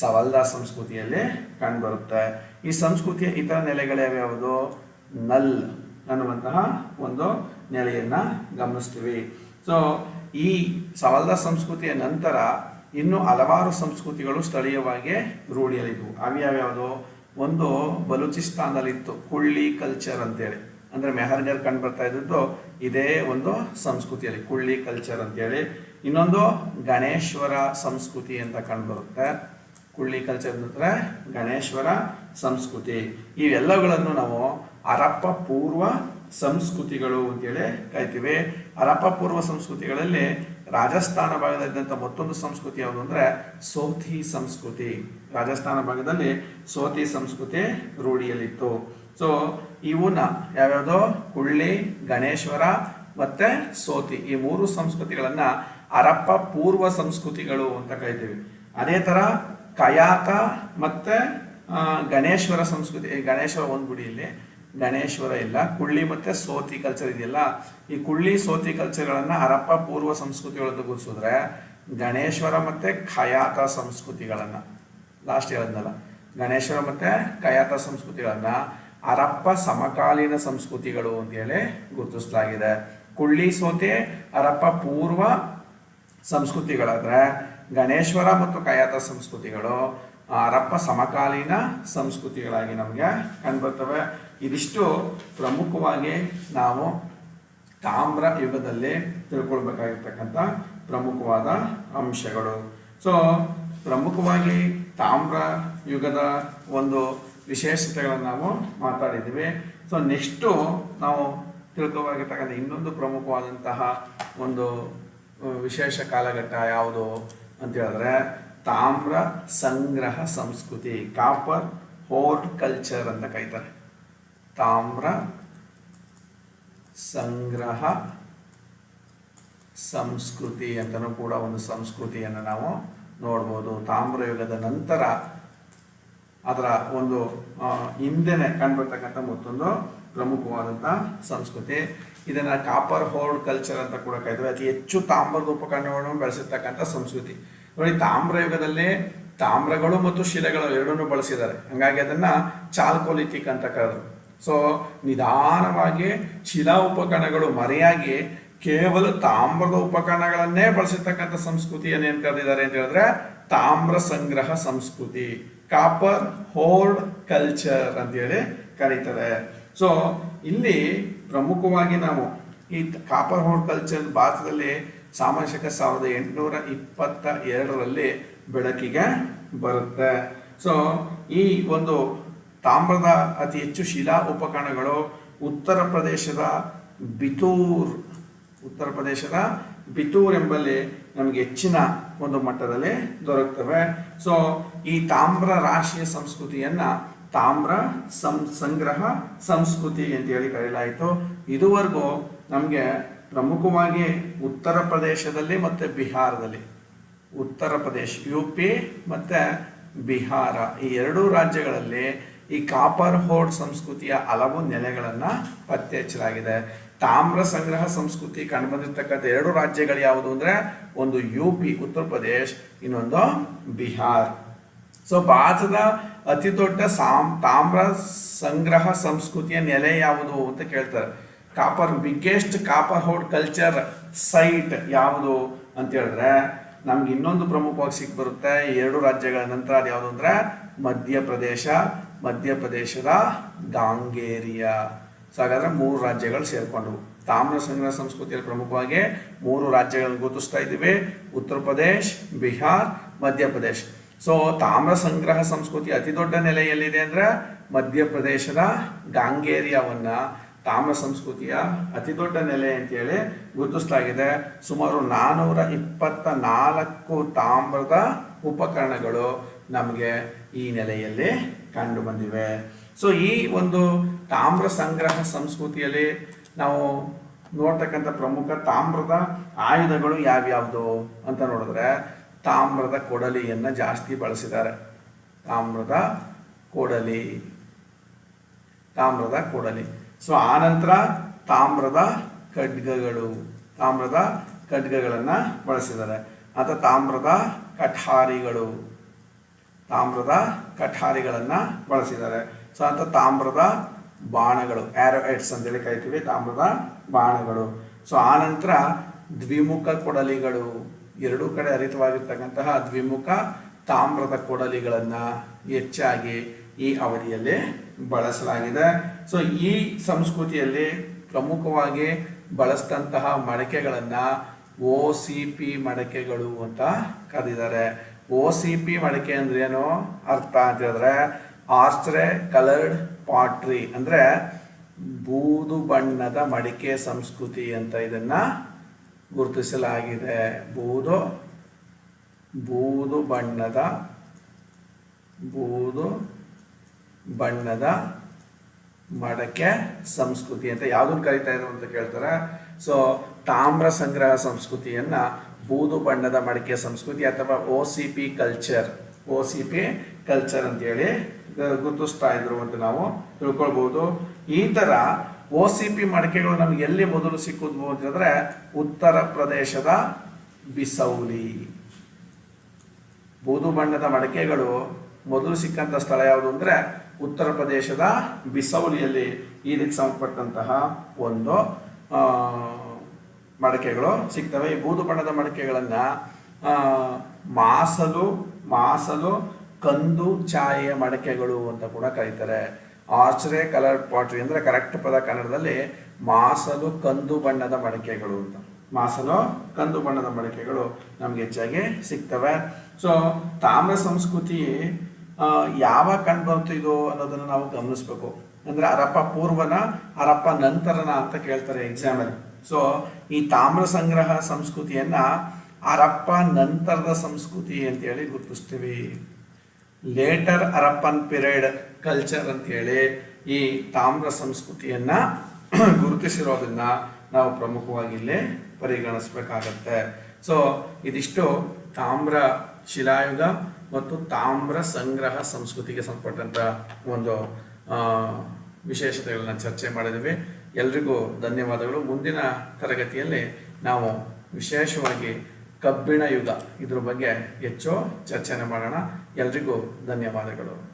ಸವಲ್ದ ಸಂಸ್ಕೃತಿಯಲ್ಲಿ ಕಂಡುಬರುತ್ತೆ. ಈ ಸಂಸ್ಕೃತಿಯ ಇತರ ನೆಲೆಗಳು ಯಾವ್ಯಾವುದು? ನಲ್ ಅನ್ನುವಂತಹ ಒಂದು ನೆಲೆಯನ್ನ ಗಮನಿಸ್ತೀವಿ. ಸೊ ಈ ಸವಲ್ದ ಸಂಸ್ಕೃತಿಯ ನಂತರ ಇನ್ನು ಹಲವಾರು ಸಂಸ್ಕೃತಿಗಳು ಸ್ಥಳೀಯವಾಗಿ ರೂಢಿಯಲ್ಲಿದ್ವು. ಅವ್ಯಾವ್ಯಾವುದು ಒಂದು ಬಲೂಚಿಸ್ತಾನದಲ್ಲಿತ್ತು, ಕುಳ್ಳಿ ಕಲ್ಚರ್ ಅಂತೇಳಿ. ಅಂದ್ರೆ ಮೆಹರ್ಗರ್ ಕಂಡು ಬರ್ತಾ ಇದ್ದದ್ದು ಇದೇ ಒಂದು ಸಂಸ್ಕೃತಿಯಲ್ಲಿ, ಕುಳ್ಳಿ ಕಲ್ಚರ್ ಅಂತೇಳಿ. ಇನ್ನೊಂದು ಗಣೇಶ್ವರ ಸಂಸ್ಕೃತಿ ಅಂತ ಕಂಡು ಬರುತ್ತೆ. ಕುಳ್ಳಿ ಕಲ್ಚರ್ ನಂತರ ಗಣೇಶ್ವರ ಸಂಸ್ಕೃತಿ. ಇವೆಲ್ಲಗಳನ್ನು ನಾವು ಹರಪ್ಪ ಪೂರ್ವ ಸಂಸ್ಕೃತಿಗಳು ಅಂತೇಳಿ ಕರಿತೀವಿ. ಹರಪ್ಪ ಪೂರ್ವ ಸಂಸ್ಕೃತಿಗಳಲ್ಲಿ ರಾಜಸ್ಥಾನ ಭಾಗದಲ್ಲಿದ್ದಂಥ ಮತ್ತೊಂದು ಸಂಸ್ಕೃತಿ ಯಾವುದು ಅಂದ್ರೆ ಸೋತಿ ಸಂಸ್ಕೃತಿ. ರಾಜಸ್ಥಾನ ಭಾಗದಲ್ಲಿ ಸೋತಿ ಸಂಸ್ಕೃತಿ ರೂಢಿಯಲ್ಲಿತ್ತು. ಸೊ ಇವನ್ನ ಯಾವ್ಯಾವುದೋ? ಕುಳ್ಳಿ ಗಣೇಶ್ವರ ಮತ್ತೆ ಸೋತಿ ಈ ಮೂರು ಸಂಸ್ಕೃತಿಗಳನ್ನ ಹರಪ್ಪ ಪೂರ್ವ ಸಂಸ್ಕೃತಿಗಳು ಅಂತ ಕರಿತೀವಿ. ಅದೇ ತರ ಕಯಾತ ಮತ್ತೆ ಗಣೇಶ್ವರ ಸಂಸ್ಕೃತಿ. ಗಣೇಶ ಒಂದು ಗುಡಿಯಲ್ಲಿ ಗಣೇಶ್ವರ ಇಲ್ಲ. ಕುಳ್ಳಿ ಮತ್ತೆ ಸೋತಿ ಕಲ್ಚರ್ ಇದೆಯಲ್ಲ? ಈ ಕುಳ್ಳಿ ಸೋತಿ ಕಲ್ಚರ್ಗಳನ್ನು ಹರಪ್ಪ ಪೂರ್ವ ಸಂಸ್ಕೃತಿಗಳಂತ ಗುರುಸಿದ್ರೆ ಗಣೇಶ್ವರ ಮತ್ತೆ ಖಯಾತ ಸಂಸ್ಕೃತಿಗಳನ್ನು. ಲಾಸ್ಟ್ ಹೇಳಿದ್ನಲ್ಲ. ಗಣೇಶ್ವರ ಮತ್ತೆ ಖಯಾತ ಸಂಸ್ಕೃತಿಗಳನ್ನು ಹರಪ್ಪ ಸಮಕಾಲೀನ ಸಂಸ್ಕೃತಿಗಳು ಅಂತೇಳಿ ಗುರುತಿಸಲಾಗಿದೆ. ಕುಳ್ಳಿ ಸೋತೆ ಹರಪ್ಪ ಪೂರ್ವ ಸಂಸ್ಕೃತಿಗಳಾದರೆ ಗಣೇಶ್ವರ ಮತ್ತು ಕಯಾತ ಸಂಸ್ಕೃತಿಗಳು ಹರಪ್ಪ ಸಮಕಾಲೀನ ಸಂಸ್ಕೃತಿಗಳಾಗಿ ನಮಗೆ ಕಂಡುಬರ್ತವೆ ಇದಿಷ್ಟು ಪ್ರಮುಖವಾಗಿ ನಾವು ತಾಮ್ರ ಯುಗದಲ್ಲಿ ತಿಳ್ಕೊಳ್ಬೇಕಾಗಿರ್ತಕ್ಕಂಥ ಪ್ರಮುಖವಾದ ಅಂಶಗಳು. ಸೊ ಪ್ರಮುಖವಾಗಿ ತಾಮ್ರ ಯುಗದ ಒಂದು ವಿಶೇಷತೆಗಳನ್ನು ನಾವು ಮಾತಾಡಿದ್ದೀವಿ. ಸೊ ನೆಕ್ಸ್ಟು ನಾವು ತಿಳ್ಕೊಬೇಕಾಗಿರ್ತಕ್ಕಂಥ ಇನ್ನೊಂದು ಪ್ರಮುಖವಾದಂತಹ ಒಂದು ವಿಶೇಷ ಕಾಲಘಟ್ಟ ಯಾವುದು ಅಂತ ಹೇಳಿದ್ರೆ ತಾಮ್ರ ಸಂಗ್ರಹ ಸಂಸ್ಕೃತಿ, ಕಾಪರ್ ಹೋರ್ಟ್ ಕಲ್ಚರ್ ಅಂತ ಕರೀತಾರೆ. ತಾಮ್ರ ಸಂಗ್ರಹ ಸಂಸ್ಕೃತಿ ಅಂತಲೂ ಕೂಡ ಒಂದು ಸಂಸ್ಕೃತಿಯನ್ನು ನಾವು ನೋಡ್ಬೋದು. ತಾಮ್ರ ಯುಗದ ನಂತರ ಅದರ ಒಂದು ಹಿಂದೆನೆ ಕಂಡುಬರ್ತಕ್ಕಂಥ ಮತ್ತೊಂದು ಪ್ರಮುಖವಾದಂಥ ಸಂಸ್ಕೃತಿ. ಇದನ್ನ ಕಾಪರ್ ಹೋಲ್ಡ್ ಕಲ್ಚರ್ ಅಂತ ಕೂಡ ಕರೀತಾರೆ ಅತಿ ಹೆಚ್ಚು ತಾಮ್ರದ ಉಪಕರಣಗಳನ್ನು ಬಳಸಿರ್ತಕ್ಕಂಥ ಸಂಸ್ಕೃತಿ. ನೋಡಿ, ತಾಮ್ರ ಯುಗದಲ್ಲಿ ತಾಮ್ರಗಳು ಮತ್ತು ಶಿಲೆಗಳು ಎರಡನ್ನೂ ಬಳಸಿದ್ದಾರೆ. ಹಂಗಾಗಿ ಅದನ್ನ ಚಾಲ್ಕೋಲಿಥಿಕ್ ಅಂತ ಕರೆದ್ರು. ಸೊ ನಿಧಾನವಾಗಿ ಶಿಲಾ ಉಪಕರಣಗಳು ಮರೆಯಾಗಿ ಕೇವಲ ತಾಮ್ರದ ಉಪಕರಣಗಳನ್ನೇ ಬಳಸಿರ್ತಕ್ಕಂಥ ಸಂಸ್ಕೃತಿಯನ್ನು ಏನು ಕರೆದಿದ್ದಾರೆ ಅಂತ ಹೇಳಿದ್ರೆ ತಾಮ್ರ ಸಂಗ್ರಹ ಸಂಸ್ಕೃತಿ ಕಾಪರ್ ಹೋರ್ಡ್ ಕಲ್ಚರ್ ಅಂತ ಹೇಳಿ ಕರೀತಾರೆ. ಸೊ ಇಲ್ಲಿ ಪ್ರಮುಖವಾಗಿ ನಾವು ಈ ಕಾಪರ್ ಹೋರ್ಡ್ ಕಲ್ಚರ್ ಭಾರತದಲ್ಲಿ ಸಾಮಾಜಿಕ ಸಾವಿರದ ಎಂಟುನೂರ ಇಪ್ಪತ್ತ ಎರಡರಲ್ಲಿ ಬೆಳಕಿಗೆ ಬರುತ್ತೆ. ಸೊ ಈ ಒಂದು ತಾಮ್ರದ ಅತಿ ಹೆಚ್ಚು ಶಿಲಾ ಉಪಕರಣಗಳು ಉತ್ತರ ಪ್ರದೇಶದ ಬಿತೂರ್, ಉತ್ತರ ಪ್ರದೇಶದ ಬಿತೂರ್ ಎಂಬಲ್ಲಿ ನಮಗೆ ಹೆಚ್ಚಿನ ಒಂದು ಮಟ್ಟದಲ್ಲಿ ದೊರಕ್ತವೆ. ಸೊ ಈ ತಾಮ್ರ ರಾಶಿಯ ಸಂಸ್ಕೃತಿಯನ್ನ ತಾಮ್ರ ಸಂ, ಸಂಗ್ರಹ ಸಂಸ್ಕೃತಿ ಅಂತ ಹೇಳಿ ಕರೆಯಲಾಯಿತು. ಇದುವರೆಗೂ ನಮಗೆ ಪ್ರಮುಖವಾಗಿ ಉತ್ತರ ಪ್ರದೇಶದಲ್ಲಿ ಮತ್ತು ಬಿಹಾರದಲ್ಲಿ, ಉತ್ತರ ಪ್ರದೇಶ, ಯು ಪಿ ಮತ್ತು ಬಿಹಾರ ಈ ಎರಡೂ ರಾಜ್ಯಗಳಲ್ಲಿ ಈ ಕಾಪರ್ ಹೋರ್ಡ್ ಸಂಸ್ಕೃತಿಯ ಹಲವು ನೆಲೆಗಳನ್ನು ಪತ್ತೆ ಹಚ್ಚಲಾಗಿದೆ ತಾಮ್ರ ಸಂಗ್ರಹ ಸಂಸ್ಕೃತಿ ಕಂಡುಬಂದಿರ್ತಕ್ಕಂಥ ಎರಡು ರಾಜ್ಯಗಳು ಯಾವುದು ಅಂದರೆ ಒಂದು ಯು ಪಿ ಉತ್ತರ ಪ್ರದೇಶ್, ಇನ್ನೊಂದು ಬಿಹಾರ್. ಸೊ ಭಾರತದ ಅತಿ ದೊಡ್ಡ ಸಾಮ್, ತಾಮ್ರ ಸಂಗ್ರಹ ಸಂಸ್ಕೃತಿಯ ನೆಲೆ ಯಾವುದು ಅಂತ ಕೇಳ್ತಾರೆ. Copper biggest copper hoard culture site ಯಾವುದು ಅಂತ ಹೇಳಿದ್ರೆ ನಮ್ಗೆ ಇನ್ನೊಂದು ಪ್ರಮುಖವಾಗಿ ಸಿಕ್ ಬರುತ್ತೆ ಎರಡು ರಾಜ್ಯಗಳ ನಂತರ ಅದು ಯಾವುದು ಅಂದ್ರೆ ಮಧ್ಯಪ್ರದೇಶ ಮಧ್ಯಪ್ರದೇಶದ ಗಾಂಗೇರಿಯ. ಸೊ ಹಾಗಾದ್ರೆ ಮೂರು ರಾಜ್ಯಗಳು ಸೇರಿಕೊಂಡವು ತಾಮ್ರ ಸಂಗ್ರಹ ಸಂಸ್ಕೃತಿಯಲ್ಲಿ ಪ್ರಮುಖವಾಗಿ ಮೂರು ರಾಜ್ಯಗಳನ್ನು ಗುರುತಿಸ್ತಾ ಇದ್ದೀವಿ. ಉತ್ತರ ಪ್ರದೇಶ್, ಬಿಹಾರ್, ಮಧ್ಯಪ್ರದೇಶ್. ಸೊ ತಾಮ್ರ ಸಂಗ್ರಹ ಸಂಸ್ಕೃತಿ ಅತಿ ದೊಡ್ಡ ನೆಲೆಯಲ್ಲಿದೆ ಅಂದ್ರೆ ಮಧ್ಯಪ್ರದೇಶದ ಗಾಂಗೇರಿಯಾವನ್ನ ತಾಮ್ರ ಸಂಸ್ಕೃತಿಯ ಅತಿ ದೊಡ್ಡ ನೆಲೆ ಅಂತೇಳಿ ಗುರುತಿಸಲಾಗಿದೆ ಸುಮಾರು ನಾನೂರ ಇಪ್ಪತ್ತ ನಾಲ್ಕು ತಾಮ್ರದ ಉಪಕರಣಗಳು ನಮಗೆ ಈ ನೆಲೆಯಲ್ಲಿ ಕಂಡು ಬಂದಿವೆ. ಸೊ ಈ ಒಂದು ತಾಮ್ರ ಸಂಗ್ರಹ ಸಂಸ್ಕೃತಿಯಲ್ಲಿ ನಾವು ನೋಡ್ತಕ್ಕಂಥ ಪ್ರಮುಖ ತಾಮ್ರದ ಆಯುಧಗಳು ಯಾವ್ಯಾವುದು ಅಂತ ನೋಡಿದ್ರೆ ತಾಮ್ರದ ಕೊಡಲಿಯನ್ನು ಜಾಸ್ತಿ ಬಳಸಿದ್ದಾರೆ. ತಾಮ್ರದ ಕೊಡಲಿ. ತಾಮ್ರದ ಕೊಡಲಿ. ಸೊ ಆನಂತರ ತಾಮ್ರದ ಖಡ್ಗಗಳು, ತಾಮ್ರದ ಖಡ್ಗಗಳನ್ನು ಬಳಸಿದ್ದಾರೆ. ಅಥವಾ ತಾಮ್ರದ ಕಠಾರಿಗಳು. ತಾಮ್ರದ ಕಠಾರಿಗಳನ್ನು ಬಳಸಿದ್ದಾರೆ. ಸೊ ಅಂತ ತಾಮ್ರದ ಬಾಣಗಳು ಆ್ಯರೋ ಅಂತ ಅಂತೇಳಿ ಕರಿತೀವಿ, ತಾಮ್ರದ ಬಾಣಗಳು. ಸೊ ಆನಂತರ ದ್ವಿಮುಖ ಕೊಡಲಿಗಳು ಎರಡೂ ಕಡೆ ಅರಿತವಾಗಿರ್ತಕ್ಕಂತಹ ದ್ವಿಮುಖ ತಾಮ್ರದ ಕೊಡಲಿಗಳನ್ನು ಹೆಚ್ಚಾಗಿ ಈ ಅವಧಿಯಲ್ಲಿ ಬಳಸಲಾಗಿದೆ. ಸೊ ಈ ಸಂಸ್ಕೃತಿಯಲ್ಲಿ ಪ್ರಮುಖವಾಗಿ ಬಳಸಿದಂತಹ ಮಡಕೆಗಳನ್ನು ಓ ಸಿ ಪಿ ಮಡಕೆಗಳು ಅಂತ ಕರೆದಿದ್ದಾರೆ ಓ ಸಿ ಪಿ ಮಡಿಕೆ ಅಂದ್ರೆ ಏನು? ಅರ್ಥ ಅಂತ ಹೇಳಿದ್ರೆ ಆಸ್ಟ್ರೆ ಕಲರ್ಡ್ ಪಾಟ್ರಿ ಅಂದ್ರೆ ಬೂದು ಬಣ್ಣದ ಮಡಿಕೆ ಸಂಸ್ಕೃತಿ ಅಂತ ಇದನ್ನ ಗುರುತಿಸಲಾಗಿದೆ. ಬೂದು ಬೂದು ಬಣ್ಣದ ಬೂದು ಬಣ್ಣದ ಮಡಕೆ ಸಂಸ್ಕೃತಿ ಅಂತ ಯಾವುದನ್ನು ಕರಿತಾ ಇದ್ರು ಅಂತ ಕೇಳ್ತಾರೆ. ಸೊ ತಾಮ್ರ ಸಂಗ್ರಹ ಸಂಸ್ಕೃತಿಯನ್ನ ಬೂದು ಬಣ್ಣದ ಮಡಿಕೆ ಸಂಸ್ಕೃತಿ ಅಥವಾ O C P culture O C P culture ಅಂತೇಳಿ ಗುರುತಿಸ್ತಾ ಇದ್ರು ಅಂತ ನಾವು ತಿಳ್ಕೊಳ್ಬೋದು. ಈ ಥರ ಓ ಸಿ ಪಿ ಮಡಿಕೆಗಳು ನಮ್ಗೆ ಎಲ್ಲಿ ಮೊದಲು ಸಿಕ್ಕಿದ್ವು ಅಂತ ಹೇಳಿದ್ರೆ ಉತ್ತರ ಪ್ರದೇಶದ ಬಿಸೌಲಿ. ಬೂದು ಬಣ್ಣದ ಮಡಿಕೆಗಳು ಮೊದಲು ಸಿಕ್ಕಂತ ಸ್ಥಳ ಯಾವುದು ಅಂದರೆ ಉತ್ತರ ಪ್ರದೇಶದ ಬಿಸೌಲಿಯಲ್ಲಿ ಇದಕ್ಕೆ ಸಂಬಂಧಪಟ್ಟಂತಹ ಒಂದು ಮಡಕೆಗಳು ಸಿಗ್ತವೆ. ಈ ಬೂದು ಬಣ್ಣದ ಮಡಕೆಗಳನ್ನ ಮಾಸಲು ಮಾಸಲು ಕಂದು ಛಾಯೆಯ ಮಡಕೆಗಳು ಅಂತ ಕೂಡ ಕರೀತಾರೆ. ಆಶ್ರಯ ಕಲರ್ ಪಾಟ್ರಿ ಅಂದರೆ ಕರೆಕ್ಟ್ ಪದ ಕನ್ನಡದಲ್ಲಿ ಮಾಸಲು ಕಂದು ಬಣ್ಣದ ಮಡಕೆಗಳು ಅಂತ. ಮಾಸಲು ಕಂದು ಬಣ್ಣದ ಮಡಕೆಗಳು ನಮ್ಗೆ ಹೆಚ್ಚಾಗಿ ಸಿಗ್ತವೆ. ಸೊ ತಾಮ್ರ ಸಂಸ್ಕೃತಿ ಯಾವಾಗ ಕಂಡು ಇದು ಅನ್ನೋದನ್ನ ನಾವು ಗಮನಿಸ್ಬೇಕು. ಅಂದ್ರೆ ಅರಪ್ಪ ಪೂರ್ವನ ಅರಪ್ಪ ನಂತರನ ಅಂತ ಕೇಳ್ತಾರೆ ಎಕ್ಸಾಮಲ್ಲಿ ಸೊ ಈ ತಾಮ್ರ ಸಂಗ್ರಹ ಸಂಸ್ಕೃತಿಯನ್ನ ಅರಪ್ಪ ನಂತರದ ಸಂಸ್ಕೃತಿ ಅಂತೇಳಿ ಗುರುತಿಸ್ತೀವಿ. ಲೇಟರ್ ಹರಪ್ಪನ್ ಪಿರಿಯಡ್ ಕಲ್ಚರ್ ಅಂತೇಳಿ ಈ ತಾಮ್ರ ಸಂಸ್ಕೃತಿಯನ್ನ [CLEARS THROAT] ಗುರುತಿಸಿರೋದನ್ನ ನಾವು ಪ್ರಮುಖವಾಗಿ ಇಲ್ಲಿ ಪರಿಗಣಿಸ್ಬೇಕಾಗತ್ತೆ. ಸೊ ಇದಿಷ್ಟು ತಾಮ್ರ ಶಿಲಾಯುಗ ಮತ್ತು ತಾಮ್ರ ಸಂಗ್ರಹ ಸಂಸ್ಕೃತಿಗೆ ಸಂಬಂಧಪಟ್ಟಂತ ಒಂದು ವಿಶೇಷತೆಗಳನ್ನ ಚರ್ಚೆ ಮಾಡಿದ್ವಿ. ಎಲ್ರಿಗೂ ಧನ್ಯವಾದಗಳು. ಮುಂದಿನ ತರಗತಿಯಲ್ಲಿ ನಾವು ವಿಶೇಷವಾಗಿ ಕಬ್ಬಿಣ ಯುಗ ಇದ್ರ ಬಗ್ಗೆ ಹೆಚ್ಚು ಚರ್ಚೆನ ಮಾಡೋಣ. ಎಲ್ರಿಗೂ ಧನ್ಯವಾದಗಳು.